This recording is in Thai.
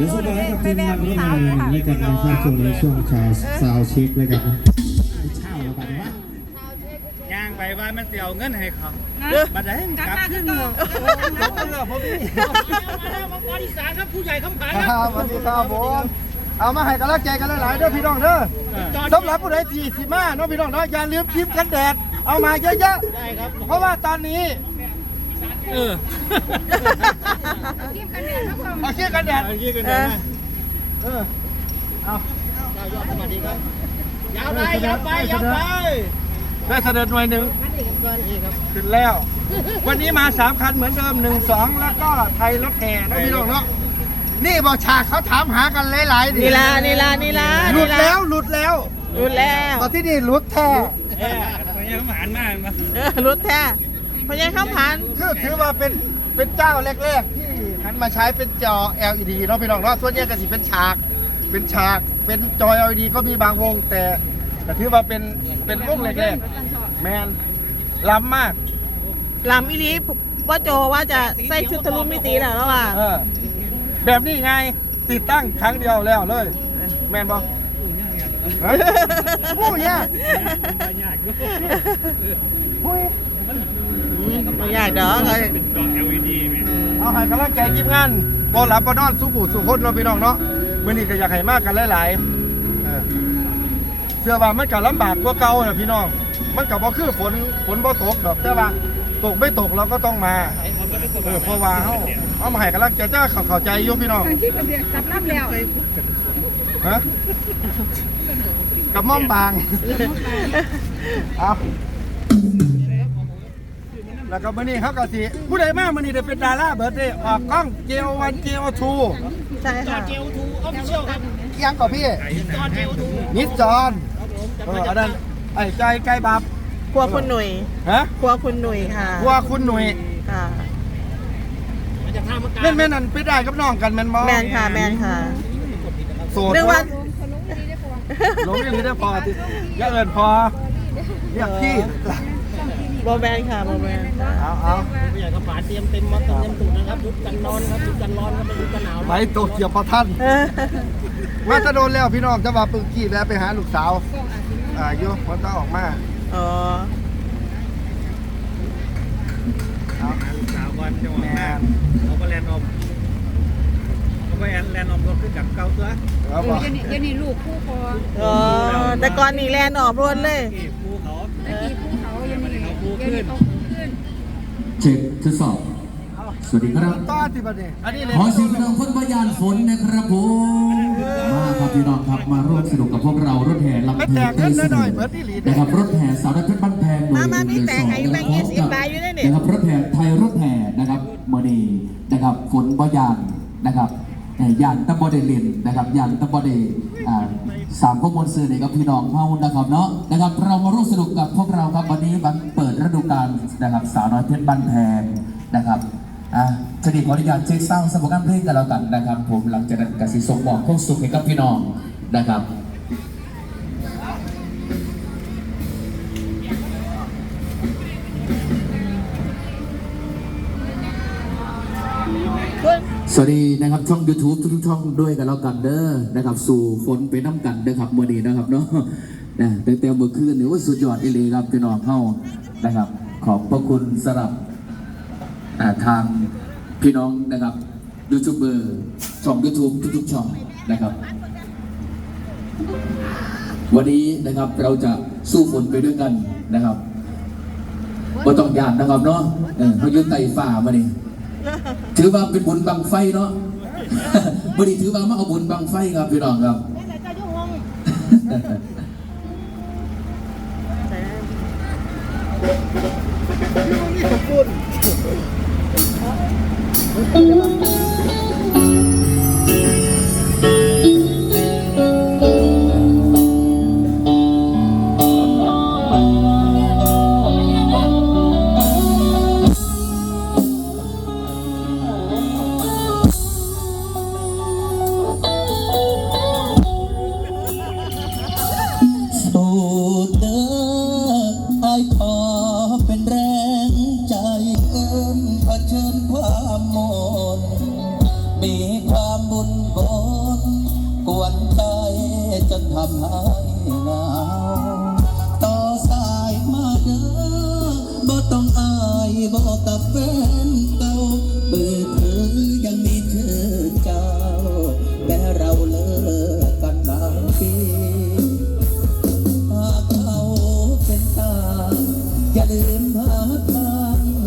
เดี๋ยวสุดท้ายกับทีมงานร่วมงานในการนำเข้าสู่ในช่วงชาวซาวเช็คเลยครับเช่าแล้วกันว่าย่างไปว่ามันเสียเงินให้เขาเด้อบัดนี้กลับขึ้นเมืองกลับเมืองผมนี่มังกรอีสานครับผู้ใหญ่คำผานครับสวัสดีครับผมเอามาให้กำลังใจกันหลายๆเด้อพี่น้องเด้อสำหรับผู้ใดที่สิมาเนาะพี่น้องเนาะอย่าลืมครีมกันแดดเอามาเยอะได้ครับๆเพราะว่าตอนนี้ เออเอาครีมกันแดดเอายี่กันเลยนะเออเอายอดสวัสดีครับยาวไปยาวไปยาวไปได้เสด็จหน่วยหนึ่งขึ้นแล้ว วันนี้มาสามคันเหมือนเดิมหนึ่งสองแล้วก็ไทยรถแห่นะพี่น้องเนาะนี่บอกฉากเขาถามหากันหลายๆนี่ละนี่ละนี่ละหลุนี่ดละแล้วหลุดแล้วรุดแล้วตอนที่นี่หลุดแท้เออผู้ใหญ่คำผานมากมาเออรุดแท้ พญายข้ามผ่านคือถือว่าเป็นเป็นเจ้าแรกๆ ที่หันมาใช้เป็นจอ LED เนาะพี่น้องเนาะส่วนใหญ่ก็สิเป็นฉาก เป็นฉาก เป็นจอ LED ก็มีบางวง แต่แต่ถือว่าเป็นเป็นวงแรกๆแมนล้ำมากลำอีหลีว่าโจว่าจะใส่ชุดทะลุมิติแล้วแล้วว่าเออแบบนี้ไงติดตั้งครั้งเดียวแล้วเลย แมนบอเฮ้ยผู้เนี่ยผู้ไม่ยาก ดอกเลยดอก LED แม่เอาให้กำลังใจทีมงานบอลหลับบอลนอนสู้ผู้สู้คนเนาะพี่น้องเนาะมื่อนี้ก็อยากให้มากกันหลายๆเออเสื้อว่ามันก็ลำบากกว่าเก่าน่ะพี่น้อง มันก็บ่คือฝนฝนบ่ตกดอกแต่ว่าตกไม่ตกเราก็ต้องมาเออเพราะว่าเฮาเอามาให้กำลังใจเจ้าเข้าเข้าใจอยู่พี่น้องที่กระเบียดจับน้ำแล้วฮะกับม่อมบางเอา แล้วก็มื้อนี้เขาก็สิผู้ใดมามื้อนี้ได้เป็นดาราเบิร์ดเด้ออกกล้องเจลวันเจลทูใช่ค่ะเจลทูออฟฟิเชียลครับยังก่อพี่ จอเจลทูนิดจอนเอออันนั้นไอ้ใจไก่บับครัวคุณหนุ่ยฮะครัวคุณหนุ่ยค่ะวัวคุณหนุ่ยค่ะมันจะท่ามากาแม่นแม่นนั่นไปได้กับน้องกันแม่นบ่แมนค่ะ แมนค่ะโสดเรื่องว่าหลงอย่างนี้ได้พอติอย่าเอิ้นพอเรียกพี่ โบแมนค่ะโบแมนค่ะเอาเอาผู้ใหญ่คำผานเตรียมเต็มมาเต็มเต็มตุ่นะครับชุดกันร้อนครับชุดกันร้อนครับเป็นชุดกันหนาวไปโตเกียวประทันเออว่าจะโดนแล้วพี่น้องจะว่าปึงกี้แล้วไปหาลูกสาวอ่าโยมันต้องออกมาอ๋อเอาสาวก่อนจังหวะแมแม่นเขาก็แลนอมเขาก็แลนอมรถขึ้นกับเก่าตัวแล้วบอกเดี๋ยวนี้เดี๋ยวนี้ลูกคู่คออ๋อแต่ก่อนนี่แลนออกรถเลยที่ภูเขาตะกี้คู่เขายังมีเขาคู่เดี๋ยวขึ้นี้นเขาขึ้นเช็คทดสอบ สวัสดีครับต้อที่ประเดี๋ยวอันนี้เลยขอเสียงพี่น้องคนบยานฝนนะครับผมมาครับพี่น้องครับมาร่วมสนุกกับพวกเรารถแห่ลำไม่เพลิแตนกเทเงินศหน่อยนุๆเบิร์ดที่หลีดนะครับรถแห่สาวน้อยเพชรบ้านแพงหน่วยมามาหมีนึ่งแตสกองให้แบ่งนะครับ20บาทอยู่ด้วยนี่นะครับรถแห่ไทยรถแห่นะครับเมอนีนะครับฝนบยานนะครับเอ่อยานตะบอเดลินนะครับยานตะบอเดอสามข้อมูลสื่อนี่ครับพี่น้องเฮานะครับเนาะนะครับเรามาร่วมสนุกกับพวกเราครับวันนี้วันเปิดฤดูกาลนะครับสาวน้อยเพชรบ้านแพงนะครับอะจะดีขออนุญาตเช็คเศร้าสมการเพลงกันแล้วกันนะครับ ผมหลังจากนั้นกสิส่งบอกเข้าสุขให้กับพี่น้องนะครับ สวัสดีนะครับช่อง YouTube ทุกๆช่องด้วยกันแล้วกันเด้อนะครับ สู่ฝนไปน้ำกันเด้อครับมื่อนี้นะครับเนาะนะแต่แต่เมื่อคืนนี่ว่าสุดยอดอีเลยครับพี่น้องเข้านะครับ ขอบพระคุณสำหรับอ่าทางพี่น้องนะครับยูทูบเบอร์ช่อง YouTube ทุกๆช่องนะครับ วันนี้นะครับเราจะสู้ฝนไปด้วยกันนะครับว่ต้องยานนะครับเนาะเออเขายืนไต่ฝ่ามานี่ ถือว่าเป็นบุญบังไฟเนาะบดีถือว่ามาเอาบุญบังไฟครับพี่น้องครับนี่ขอบคุณ มีความบุญบนกวนใจจนทำให้หนาวต่อสายมาเด้อบ่ต้องอายบ่ตับแฟ